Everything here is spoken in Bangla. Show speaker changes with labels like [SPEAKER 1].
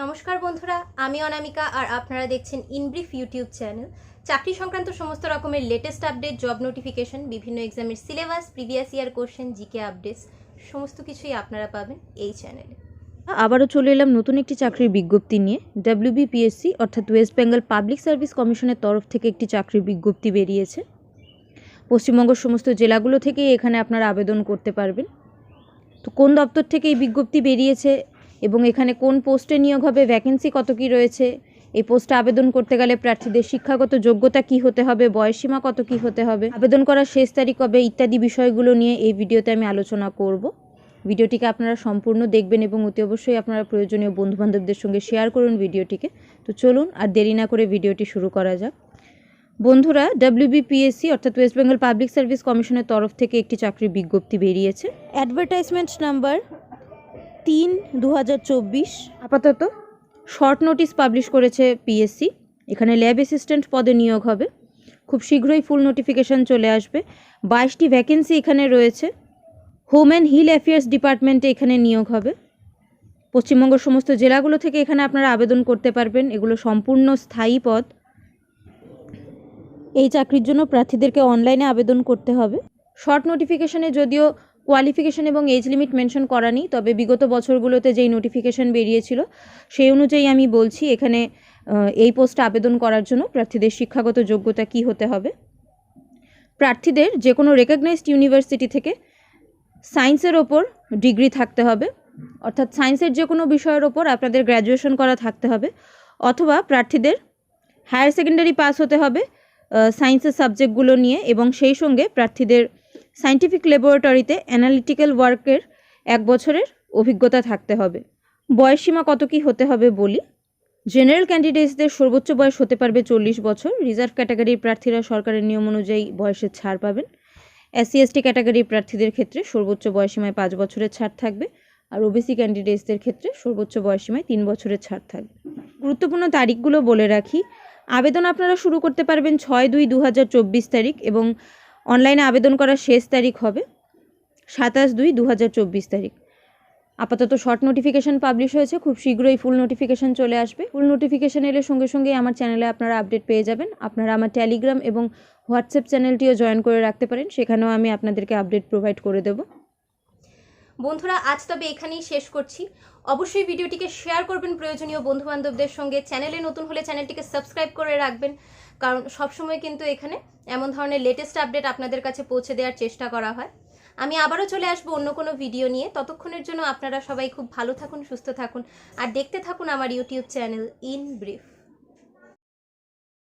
[SPEAKER 1] নমস্কার বন্ধুরা, আমি অনামিকা আর আপনারা দেখছেন ইনব্রিফ ইউটিউব চ্যানেল চাকরি সংক্রান্ত সমস্ত রকমের লেটেস্ট আপডেট জব নোটিফিকেশন বিভিন্ন এক্সামের syllabus previous year question GK updates সমস্ত কিছুই আপনারা পাবেন এই চ্যানেলে
[SPEAKER 2] আবারও চলে এলাম নতুন একটি চাকরির বিজ্ঞপ্তি নিয়ে। ডাব্লিউবিপিএসসি অর্থাৎ ওয়েস্ট বেঙ্গল পাবলিক সার্ভিস কমিশনের তরফ থেকে একটি চাকরির বিজ্ঞপ্তি বেরিয়েছে। পশ্চিমবঙ্গের সমস্ত জেলাগুলো থেকেই এখানে আপনারা আবেদন করতে পারবেন। তো কোন দপ্তর থেকে এই বিজ্ঞপ্তি বেরিয়েছে এবং এখানে কোন পোস্টে নিয়োগ হবে ভ্যাকেন্সি কত কী রয়েছে, এই পোস্টে আবেদন করতে গেলে প্রার্থীদের শিক্ষাগত যোগ্যতা কি হতে হবে বয়সীমা কত কি হতে হবে, আবেদন করার শেষ তারিখ কবে, ইত্যাদি বিষয়গুলো নিয়ে এই ভিডিওতে আমি আলোচনা করব। ভিডিওটিকে আপনারা সম্পূর্ণ দেখবেন এবং অতি অবশ্যই আপনারা প্রয়োজনীয় বন্ধুবান্ধবদের সঙ্গে শেয়ার করুন ভিডিওটিকে। তো চলুন আর দেরি না করে ভিডিওটি শুরু করা যাক। বন্ধুরা ডাব্লিউবিপিএসসি অর্থাৎ ওয়েস্ট বেঙ্গল পাবলিক সার্ভিস কমিশনের তরফ থেকে একটি চাকরির বিজ্ঞপ্তি বেরিয়েছে। অ্যাডভার্টাইজমেন্ট নাম্বার তিন দু আপাতত? শর্ট নোটিশ পাবলিশ করেছে পিএসসি এখানে ল্যাব অ্যাসিস্ট্যান্ট পদে নিয়োগ হবে। খুব শীঘ্রই ফুল নোটিফিকেশান চলে আসবে। বাইশটি ভ্যাকেন্সি এখানে রয়েছে। হোম অ্যান্ড হিল অ্যাফেয়ার্স ডিপার্টমেন্টে এখানে নিয়োগ হবে। পশ্চিমবঙ্গের সমস্ত জেলাগুলো থেকে এখানে আপনারা আবেদন করতে পারবেন। এগুলো সম্পূর্ণ স্থায়ী পদ। এই চাকরির জন্য প্রার্থীদেরকে অনলাইনে আবেদন করতে হবে। শর্ট নোটিফিকেশনে যদিও কোয়ালিফিকেশন এবং এজ লিমিট মেনশন করা নেই তবে বিগত বছরগুলোতে যেই নোটিফিকেশন বেরিয়েছিল, সেই অনুযায়ী আমি বলছি এখানে এই পোস্টে আবেদন করার জন্য প্রার্থীদের শিক্ষাগত যোগ্যতা কি হতে হবে। প্রার্থীদের যে কোনো রেকগনাইজড ইউনিভার্সিটি থেকে সায়েন্সের ওপর ডিগ্রি থাকতে হবে, অর্থাৎ সায়েন্সের যে কোনো বিষয়ের ওপর আপনাদের গ্র্যাজুয়েশন করা থাকতে হবে, অথবা প্রার্থীদের হায়ার সেকেন্ডারি পাস হতে হবে সায়েন্সের সাবজেক্টগুলো নিয়ে এবং সেই সঙ্গে প্রার্থীদের সায়েন্টিফিক ল্যাবরেটরিতে অ্যানালিটিক্যাল ওয়ার্কের এক বছরের অভিজ্ঞতা থাকতে হবে। বয়সসীমা কত কি হতে হবে বলি? জেনারেল ক্যান্ডিডেটসদের সর্বোচ্চ বয়স হতে পারবে চল্লিশ বছর। রিজার্ভ ক্যাটাগরির প্রার্থীরা সরকারের নিয়ম অনুযায়ী বয়সের ছাড় পাবেন। এসসি এসটি ক্যাটাগরির প্রার্থীদের ক্ষেত্রে সর্বোচ্চ বয়সীমায় পাঁচ বছরের ছাড় থাকবে আর ওবিসি ক্যান্ডিডেটসদের ক্ষেত্রে সর্বোচ্চ বয়সীমায় তিন বছরের ছাড় থাকবে। গুরুত্বপূর্ণ তারিখগুলো বলে রাখি। আবেদন আপনারা শুরু করতে পারবেন ছয় দুই দু তারিখ এবং অনলাইনে আবেদন করার শেষ তারিখ হবে সাতাশ দুই দু তারিখ। আপাতত শর্ট নোটিফিকেশান পাবলিশ হয়েছে, খুব শীঘ্রই ফুল নোটিফিকেশান চলে আসবে। ফুল নোটিফিকেশান এলে সঙ্গে সঙ্গেই আমার চ্যানেলে আপনারা আপডেট পেয়ে যাবেন। আপনারা আমার টেলিগ্রাম এবং হোয়াটসঅ্যাপ চ্যানেলটিও জয়েন করে রাখতে পারেন, সেখানেও আমি আপনাদেরকে আপডেট প্রোভাইড করে দেবো।
[SPEAKER 1] বন্ধুরা, আজ তবে এখানেই শেষ করছি। অবশ্যই ভিডিওটিকে শেয়ার করবেন প্রয়োজনীয় বন্ধু বান্ধবদের সঙ্গে। চ্যানেলে নতুন হলে চ্যানেলটিকে সাবস্ক্রাইব করে রাখবেন, কারণ সবসময় কিন্তু এখানে এমন ধরনের লেটেস্ট আপডেট আপনাদের কাছে পৌঁছে দেওয়ার চেষ্টা করা হয়। আমি আবারও চলে আসব অন্য কোনো ভিডিও নিয়ে। ততক্ষণের জন্য আপনারা সবাই খুব ভালো থাকুন, সুস্থ থাকুন, আর দেখতে থাকুন আমার ইউটিউব চ্যানেল ইন ব্রিফ